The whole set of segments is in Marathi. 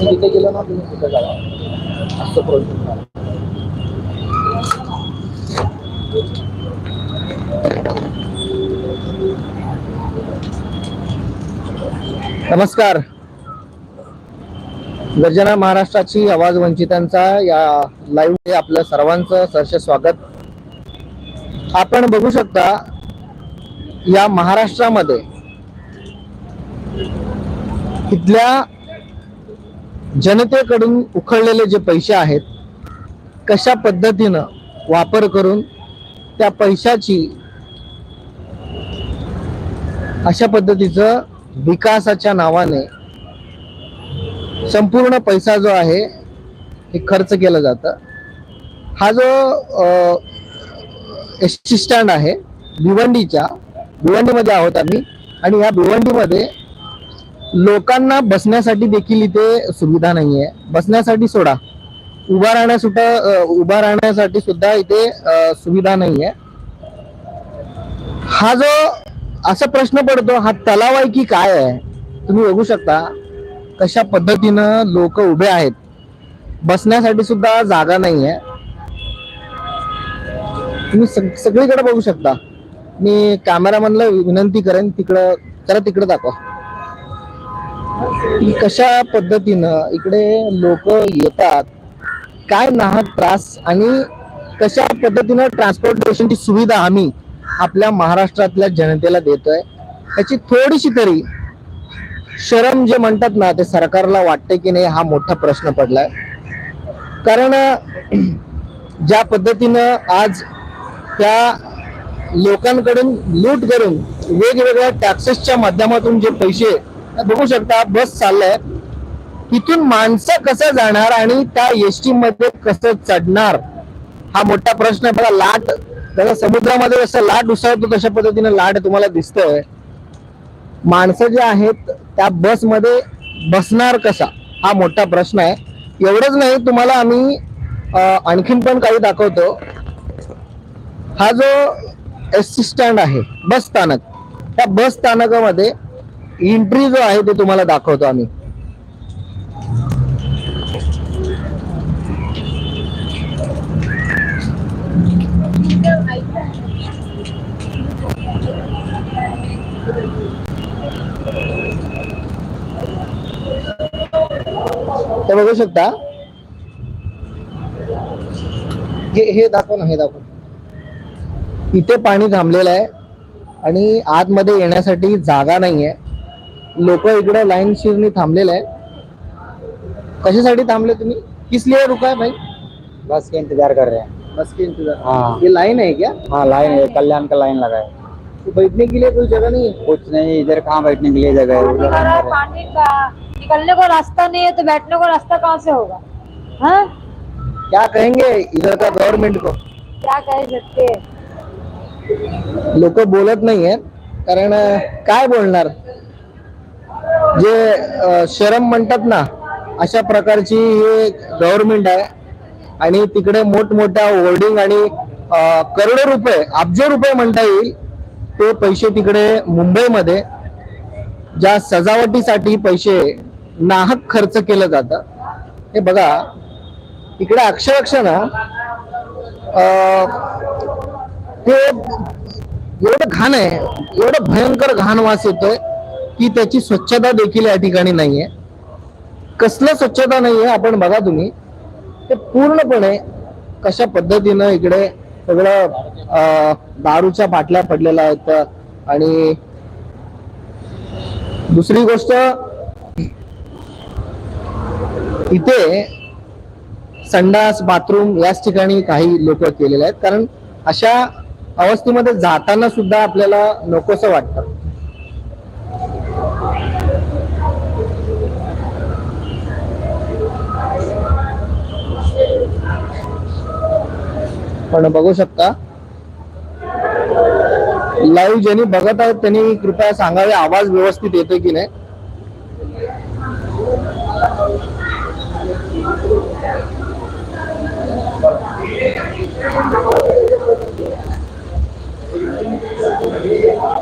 तिथे गेलो ना तुम्ही तिथे जावा असं प्रोजेक्ट नमस्कार। गर्जना महाराष्ट्राची आवाज वंचितांचा या लाईव्हमध्ये आपलं सर्वांचं सहर्ष स्वागत. आपण बघू शकता या महाराष्ट्रामध्ये इथल्या जनतेकडून उखळलेले जे पैसे आहेत कशा पद्धतीनं वापर करून त्या पैशाची अशा पद्धतीचं विकासाच्या नावाने संपूर्ण पैसा जो आहे हे खर्च केलं जातं. हा जो एस टी स्टँड आहे भिवंडीच्या भिवंडीमध्ये आहोत आम्ही. आणि या भिवंडीमध्ये लोकांना बसण्यासाठी देखील इथे सुविधा नाही आहे बसण्यासाठी सोडा. उभा राहण्यासुद्धा उभा राहण्यासाठी सुद्धा इथे सुविधा नाही आहे हा जो असा प्रश्न पडतो हा तलाव आहे की काय आहे? तुम्ही बघू शकता. कशा पद्धतीनं लोक उभे आहेत? बसण्यासाठी सुद्धा जागा नाही आहे तुम्ही सग- सगळीकडे बघू शकता. मी कॅमेरामॅनला विनंती करेन तिकडं जरा तिकडे दाखवा. कशा पद्धतीनं इकडे लोक येतात काय नाहक त्रास आणि कशा पद्धतीनं ट्रान्सपोर्टेशनची सुविधा आम्ही आपल्या महाराष्ट्रातल्या जनतेला देतोय त्याची थोडीशी तरी शरम जे म्हणतात ना ते सरकारला वाटते की नाही हा मोठा प्रश्न पडलाय. कारण ज्या पद्धतीनं आज त्या लोकांकडून लूट करून वेगवेगळ्या टॅक्सेसच्या माध्यमातून जे पैसे बघू शकता बस चाललंय तिथून माणसं कसं जाणार आणि त्या एसटी मध्ये कसं चढणार हा मोठा प्रश्न आहे. बघा लाट जसं समुद्रामध्ये जसं लाट उसळतो तशा पद्धतीने लाट तुम्हाला दिसतंय. माणसं जे आहेत त्या बसमध्ये बसणार कसा? हा मोठा प्रश्न आहे. एवढंच नाही तुम्हाला आम्ही आणखीन पण काही दाखवतो. हा जो एस टी स्टँड आहे बस स्थानक त्या बस स्थानकामध्ये एंट्री जो आहे तो तुम्हाला दाखवतो आम्ही. ते बघू शकता. हे हे दाखव ना हे दाखव. इथे पाणी थांबलेलं आहे आणि आतमध्ये येण्यासाठी जागा नाहीये. लोक इकडे लाईन शिरनी थांबलेले आहे कशासाठी थांबले तुम्ही? किस लिए रुका है भाई? बस के इंतजार कर रहे हैं. बस के इंतजार. हाँ. ये लाइन है क्या? हाँ लाइन है कल्याण का लाइन लगा है. तो बैठने के लिए कोई जगह नहीं है? कुछ नहीं इधर कहाँ बैठने के लिए जगह है? का निकलने को रास्ता नहीं है तो बैठने को रास्ता कहाँ से होगा? हाँ? क्या कहेंगे इधर का गवर्नमेंट को? क्या कह सकते लोक बोलत नाहीये कारण काय बोलणार? जे अं, शरम म्हणतात ना अशा प्रकारची हे गव्हर्नमेंट आहे. आणि तिकडे मोठमोठ्या होर्डिंग आणि अं, करोडो रुपये अब्ज रुपये म्हणता येईल ते पैसे तिकडे मुंबईमध्ये ज्या सजावटीसाठी पैसे नाहक खर्च केलं जातं. हे बघा इकडे अक्षरशः ना अं, ते एवढं घाण आहे एवढं भयंकर घाण वास येतोय की त्याची स्वच्छता देखील या ठिकाणी नाहीये. कसलं स्वच्छता नाहीये आपण बघा तुम्ही. ते पूर्णपणे कशा पद्धतीनं इकडे सगळं दारूच्या बाटल्या पडलेल्या आहेत. आणि दुसरी गोष्ट इथे संडास बाथरूम याच ठिकाणी काही लोक केलेले आहेत. कारण अशा अवस्थेमध्ये जाताना सुद्धा आपल्याला नकोस वाटतं. पण बघू शकता. लाईव्ह ज्यांनी बघत आहेत त्यांनी कृपया सांगावे आवाज व्यवस्थित येतोय की नाही?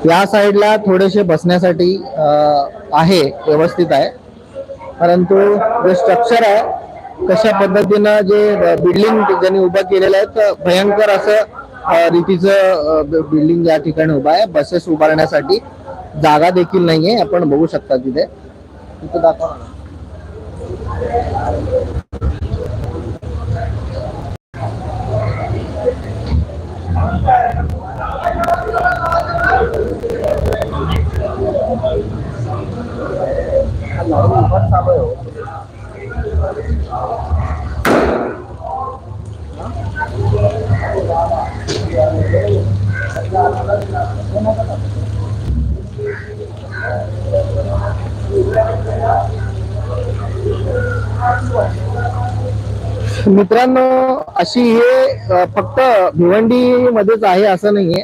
या साईडला थोडेसे बसण्यासाठी आहे व्यवस्थित आहे. परंतु जे स्ट्रक्चर आहे कशा पद्धतीनं जे बिल्डिंग ज्यांनी उभं केलेलं आहे तर भयंकर असं रीतीचं बिल्डिंग या ठिकाणी उभं आहे. बसेस उभारण्यासाठी जागा देखील नाहीये. आपण बघू शकता तिथे. तिथं दाखवा. मित्रांनो अशी हे फक्त भिवंडी मध्येच आहे असं नाहीये.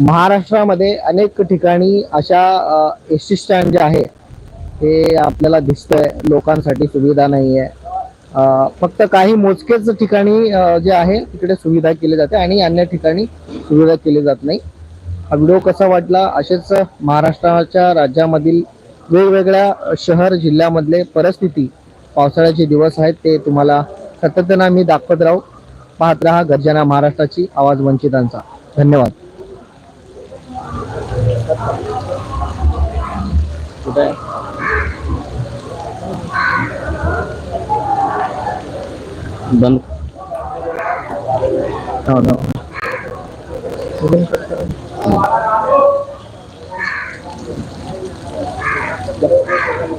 महाराष्ट्रामध्ये अनेक ठिकाणी अशा एस टी स्टँड जे आहे हे आपल्याला दिसतंय. लोकांसाठी सुविधा नाही आहे फक्त काही मोजकेच ठिकाणी जे आहे तिकडे सुविधा केली जाते आणि अन्य ठिकाणी सुविधा केली जात नाही. हा व्हिडिओ कसा वाटला? असेच महाराष्ट्राच्या राज्यामधील वेगवेगळ्या शहर जिल्ह्यामधले परिस्थिती पावसाळ्याचे दिवस आहेत ते तुम्हाला सततनं आम्ही दाखवत राहू. पाहत राहा गर्जना महाराष्ट्राची आवाज वंचितांचा. धन्यवाद. कुठे आहे? बंद हो, हो.